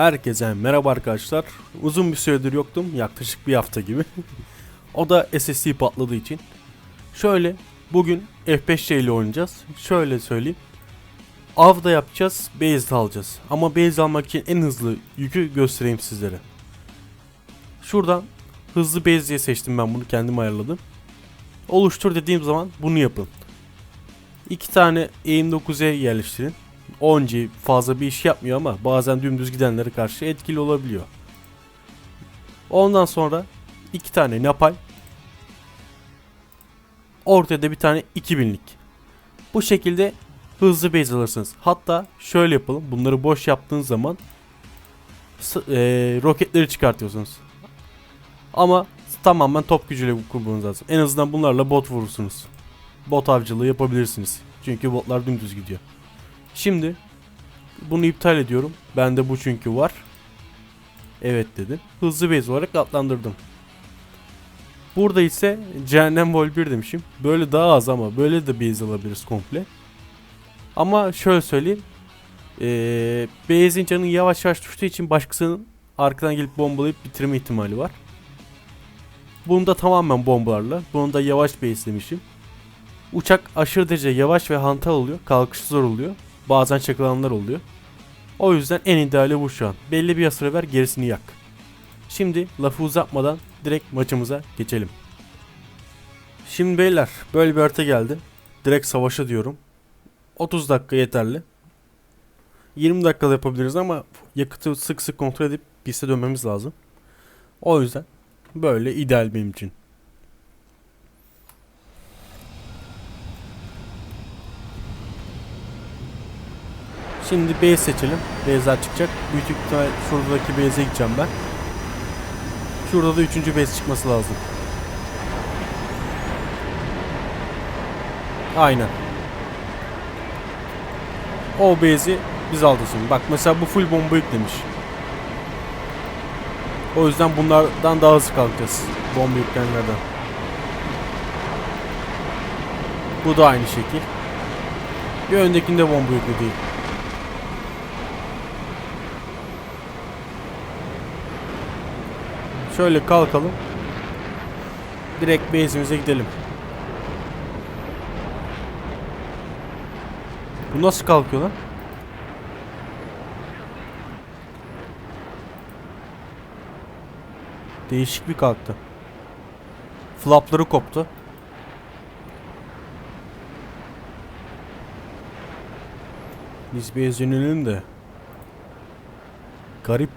Herkese merhaba arkadaşlar. Uzun bir süredir yoktum. Yaklaşık bir hafta gibi. o da SSD patladığı için. Şöyle bugün F5 ile oynayacağız. Şöyle söyleyeyim. Avda yapacağız, base alacağız. Ama base almak için en hızlı yükü göstereyim sizlere. Şuradan hızlı base diye seçtim ben bunu kendim ayarladım. Oluştur dediğim zaman bunu yapın. İki tane aim 9'e yerleştirin. 10G fazla bir iş yapmıyor ama bazen dümdüz gidenlere karşı etkili olabiliyor. Ondan sonra iki tane napal. Ortaya da bir tane 2000'lik. Bu şekilde hızlı base alırsınız. Hatta şöyle yapalım. Bunları boş yaptığınız zaman eee, roketleri çıkartıyorsunuz. Ama tamamen top gücüyle kurmanız lazım. En azından bunlarla bot vurursunuz. Bot avcılığı yapabilirsiniz. Çünkü botlar dümdüz gidiyor. Şimdi bunu iptal ediyorum. Bende bu çünkü var. Evet dedim. Hızlı base olarak adlandırdım. Burada ise Cehennem Vol 1 demişim. Böyle daha az ama böyle de base alabiliriz komple. Ama şöyle söyleyeyim. Ee, base'in canı yavaş yavaş düştüğü için başkasının arkadan gelip bombalayıp bitirme ihtimali var. Bunu da tamamen bombalarla. Bunu da yavaş base demişim. Uçak aşırı derece yavaş ve hantal oluyor. Kalkışı zor oluyor. Bazen çakılanlar oluyor. O yüzden en ideali bu şu an. Belli bir süre ver gerisini yak. Şimdi lafı uzatmadan direkt maçımıza geçelim. Şimdi beyler böyle bir harita geldi. Direkt savaşa diyorum. 30 dakika yeterli. 20 dakikada yapabiliriz ama yakıtı sık sık kontrol edip piste dönmemiz lazım. O yüzden böyle ideal benim için. Şimdi base seçelim. Base'ler çıkacak. Büyük ihtimal şuradaki base'e gideceğim ben. Şurada da üçüncü base çıkması lazım. Aynen. O base'i biz aldık şimdi. Bak mesela bu full bomba yüklemiş. O yüzden bunlardan daha hızlı kalkacağız. Bomba yüklenenlerden. Bu da aynı şekil. Bir öndekinde bomba yüklü değil. Şöyle kalkalım. Direkt base'imize gidelim. Bu nasıl kalkıyor lan? Değişik bir kalktı. Flapları koptu. Biz yönelelim de. Garip.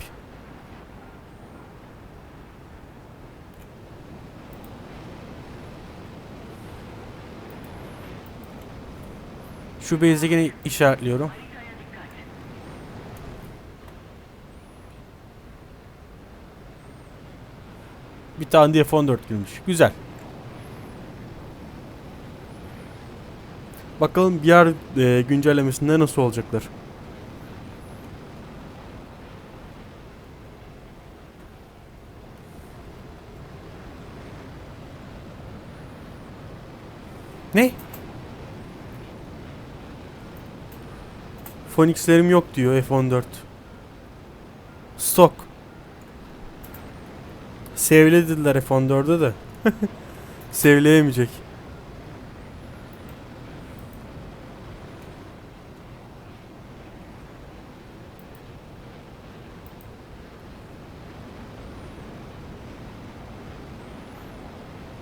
Şu base'i işaretliyorum. Bir tane de F14 girmiş. Güzel. Bakalım diğer e, güncellemesinde nasıl olacaklar. Ne? Phoenix'lerim yok diyor F14. Stok. Sevlediler F14'e de. Sevleyemeyecek.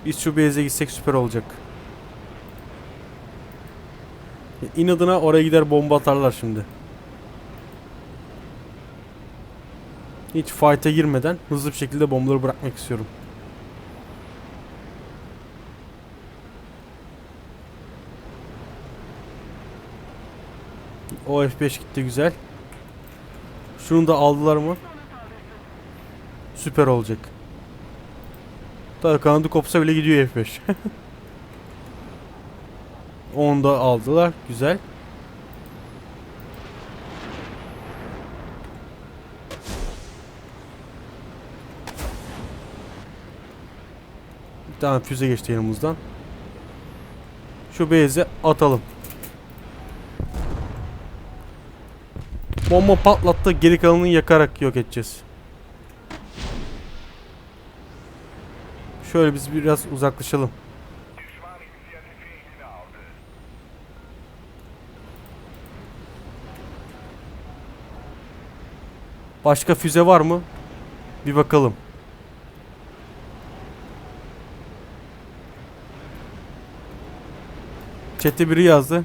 Biz şu base'e gitsek süper olacak. İnadına oraya gider bomba atarlar şimdi. Hiç fight'a girmeden hızlı bir şekilde bombaları bırakmak istiyorum. O F5 gitti güzel. Şunu da aldılar mı? Süper olacak. Tabii kanadı kopsa bile gidiyor F5. Onu da aldılar. Güzel. Bir tane füze geçti yanımızdan. Şu base'e atalım. Bomba patlattı. Geri kalanını yakarak yok edeceğiz. Şöyle biz biraz uzaklaşalım. Başka füze var mı? Bir bakalım. Chat'te biri yazdı.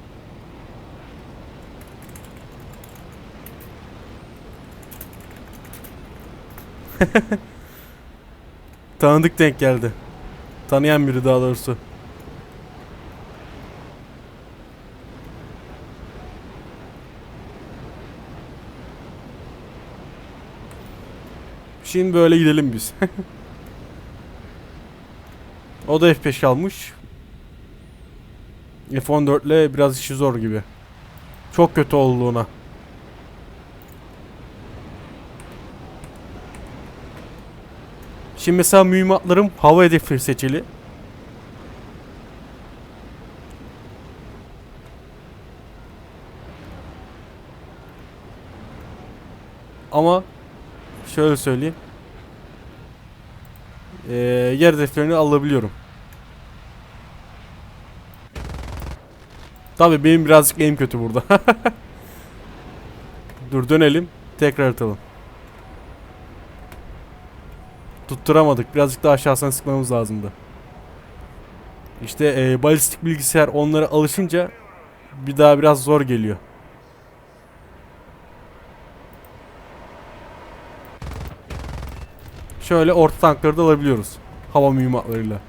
Tanıdık denk geldi. Tanıyan biri daha doğrusu. Şimdi böyle gidelim biz. o da F5 almış. F14 ile biraz işi zor gibi. Çok kötü oldu ona. Şimdi mesela mühimmatlarım hava hedefi seçili. Ama şöyle söyleyeyim. Ee, yer hedeflerini alabiliyorum. Tabii benim birazcık elim kötü burada. Dur dönelim. Tekrar atalım. Tutturamadık. Birazcık daha aşağısına sıkmamız lazımdı. İşte e, balistik bilgisayar onlara alışınca bir daha biraz zor geliyor. Şöyle orta tankları da alabiliyoruz. Hava mühimmatlarıyla.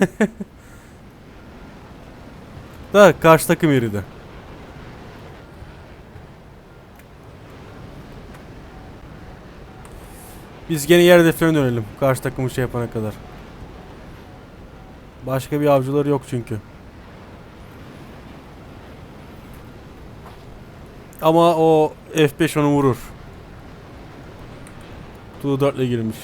Da karşı takım yeriydi. Biz gene yer hedeflerine dönelim. Karşı takımı şey yapana kadar. Başka bir avcıları yok çünkü. Ama o F5 onu vurur. Tu 4 ile girmiş.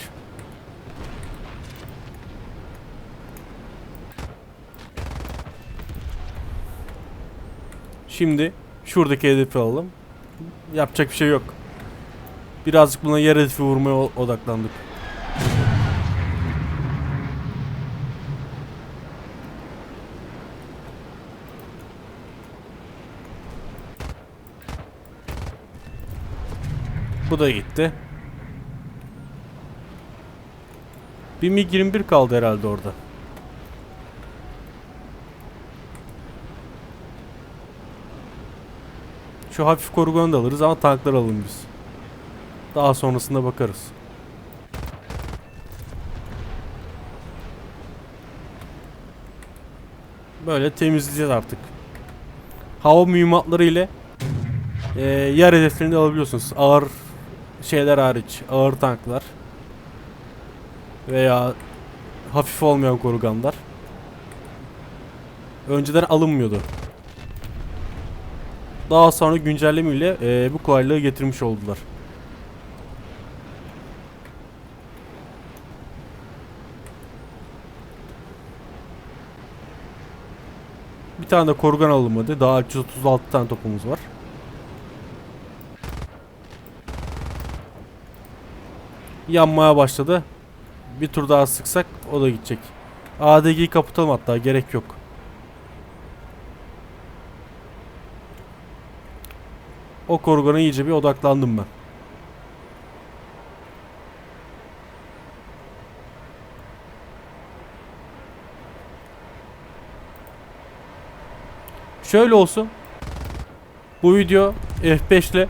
Şimdi şuradaki hedefi alalım. Yapacak bir şey yok. Birazcık buna yer hedefi vurmaya odaklandık. Bu da gitti. Bir MiG-21 kaldı herhalde orada. Şu hafif koruganı da alırız ama tanklar alalım biz. Daha sonrasında bakarız. Böyle temizleyeceğiz artık. Hava mühimmatları ile e, yer hedeflerini de alabiliyorsunuz. Ağır şeyler hariç. Ağır tanklar. Veya hafif olmayan koruganlar. Önceden alınmıyordu. Daha sonra güncelleme ile e, bu kolaylığı getirmiş oldular. Tane de korugan alınmadı. Daha 336 tane topumuz var. Yanmaya başladı. Bir tur daha sıksak o da gidecek. ADG'yi kapatalım hatta gerek yok. O korugana iyice bir odaklandım ben. Şöyle olsun. Bu video F5 ile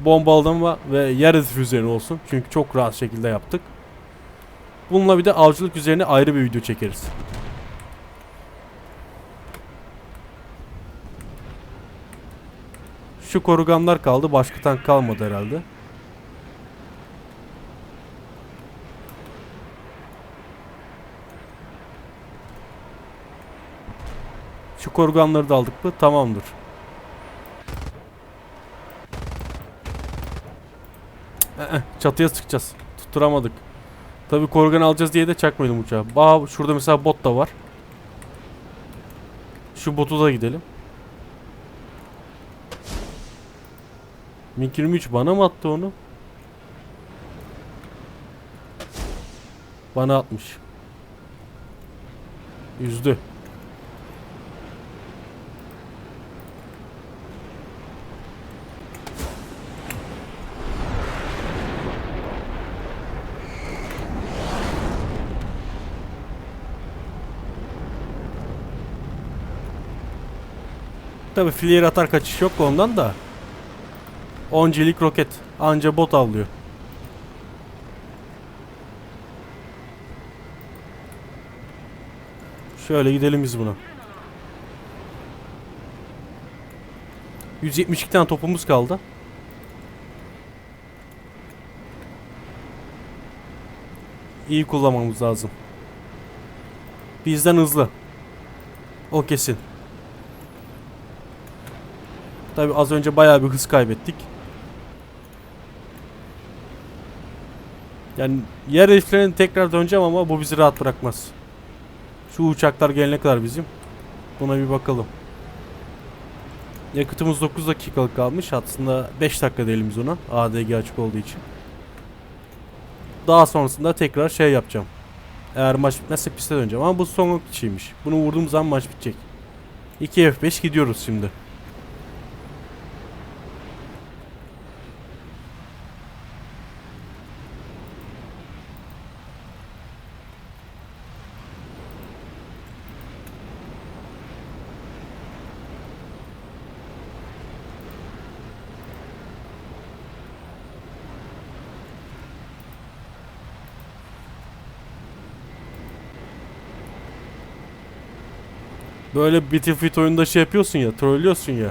bombalama ve yer hedefi üzerine olsun. Çünkü çok rahat şekilde yaptık. Bununla bir de avcılık üzerine ayrı bir video çekeriz. Şu koruganlar kaldı. Başka tank kalmadı herhalde. Sağlık organları da aldık mı? Tamamdır. Eh, eh, çatıya sıkacağız. Tutturamadık. Tabi korgan alacağız diye de çakmayalım uçağı. Aa, şurada mesela bot da var. Şu botu da gidelim. Mink 23 bana mı attı onu? Bana atmış. Yüzdü. Tabi flare atar kaçış yok ondan da. 10 G'lik roket. Anca bot avlıyor. Şöyle gidelim biz buna. 172 tane topumuz kaldı. İyi kullanmamız lazım. Bizden hızlı. O kesin. Tabi az önce bayağı bir hız kaybettik. Yani yer heriflerine tekrar döneceğim ama bu bizi rahat bırakmaz. Şu uçaklar gelene kadar bizim. Buna bir bakalım. Yakıtımız 9 dakikalık kalmış. Aslında 5 dakika diyelim ona. ADG açık olduğu için. Daha sonrasında tekrar şey yapacağım. Eğer maç bitmezse piste döneceğim. Ama bu son kişiymiş. Bunu vurduğum zaman maç bitecek. 2 F5 gidiyoruz şimdi. Böyle Battlefield oyunda şey yapıyorsun ya, trollüyorsun ya.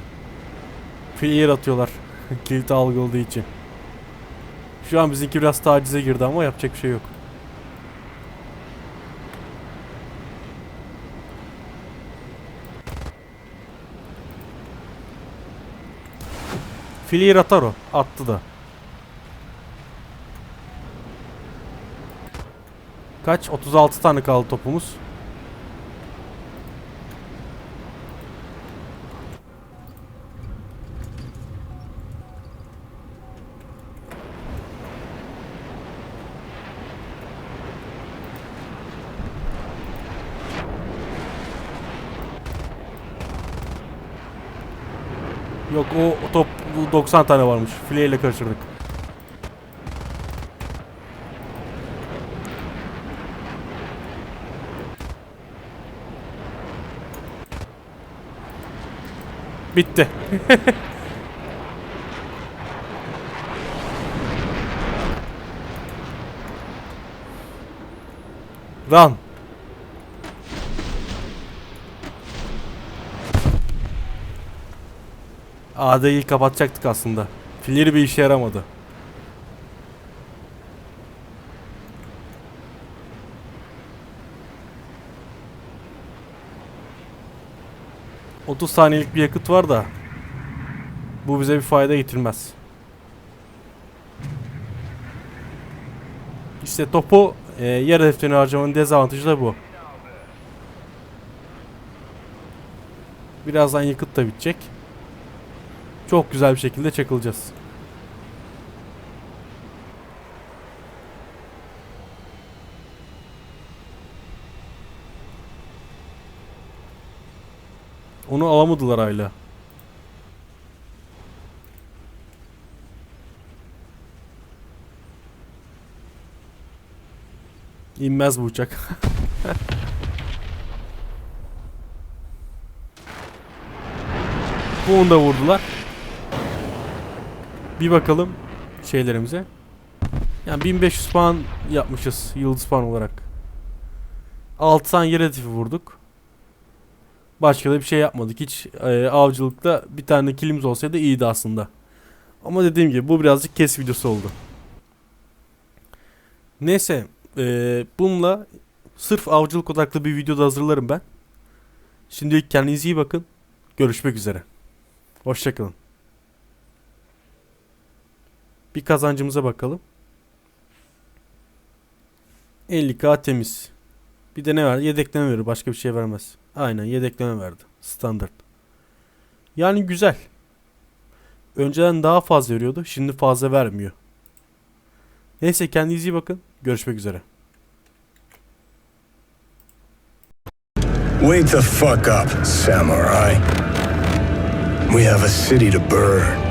Flare atıyorlar. Kilit algıladığı için. Şu an bizimki biraz tacize girdi ama yapacak bir şey yok. Flare atar o. Attı da. Kaç? 36 tane kaldı topumuz. Yok o, top bu 90 tane varmış. File ile karıştırdık. Bitti. Run. AD'yi kapatacaktık aslında. Fileri bir işe yaramadı. ...30 saniyelik bir yakıt var da... ...bu bize bir fayda getirmez. İşte topu... E, ...yer hedeflerini harcamanın dezavantajı da bu. Birazdan yakıt da bitecek. Çok güzel bir şekilde çakılacağız. Onu alamadılar hala. İnmez bu uçak. Bunu da vurdular. Bir bakalım şeylerimize. Yani 1500 puan yapmışız yıldız puan olarak. 6 tane yer hedefi vurduk. Başka da bir şey yapmadık. Hiç e, avcılıkta bir tane kilimiz olsaydı iyiydi aslında. Ama dediğim gibi bu birazcık kes videosu oldu. Neyse. E, bununla sırf avcılık odaklı bir videoda hazırlarım ben. Şimdilik kendinize iyi bakın. Görüşmek üzere. Hoşçakalın. Bir kazancımıza bakalım. 50k temiz. Bir de ne var? Yedekleme verir. Başka bir şey vermez. Aynen yedekleme verdi. Standart. Yani güzel. Önceden daha fazla veriyordu. Şimdi fazla vermiyor. Neyse kendinize iyi bakın. Görüşmek üzere. Wake the fuck up, samurai. We have a city to burn.